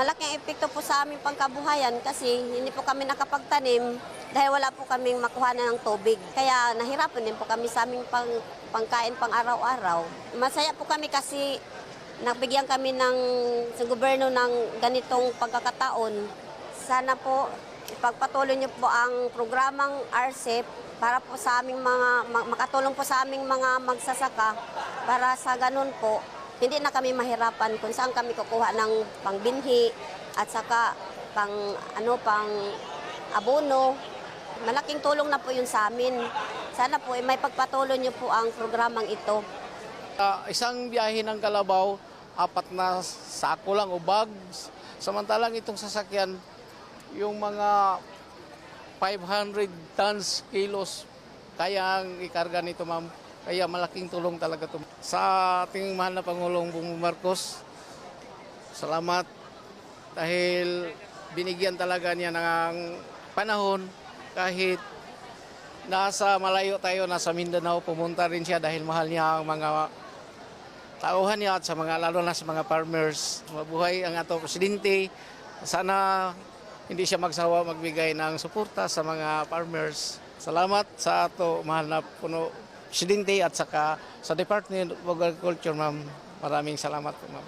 malaking epekto po sa aming pangkabuhayan kasi hindi po kami nakapagtanim dahil wala po kaming makuha na ng tubig. Kaya nahirapan din po kami sa aming pang, pangkain pang araw-araw. Masaya po kami kasi nagbigyan kami ng sa gobyerno ng ganitong pagkakataon. Sana po ipagpatuloy niyo po ang programang RCEP para po sa aming mga ma- makatulong po sa aming mga magsasaka para sa ganun po hindi na kami mahirapan kung saan kami kukuha ng pangbinhi at saka pang ano pang abono. Malaking tulong na po yun sa amin. Sana po eh, may pagpatuloy niyo po ang programang ito. Ah, isang biyahe ng Kalabaw, apat na sako lang o bags. Samantalang itong sasakyan, yung mga 500 tons, kilos, kaya ang ikarga nito ma'am. Kaya malaking tulong talaga ito. Sa ating mahal na Pangulong Bongbong Marcos, salamat dahil binigyan talaga niya ng panahon kahit nasa malayo tayo, nasa Mindanao, pumunta rin siya dahil mahal niya ang mga tauhan niya at sa mga lalo na sa mga farmers. Mabuhay ang ato presidente. Sana hindi siya magsawa magbigay ng suporta sa mga farmers. Salamat sa ato mahal na puno presidente at saka sa Department of Agriculture, ma'am. Maraming salamat po, ma'am.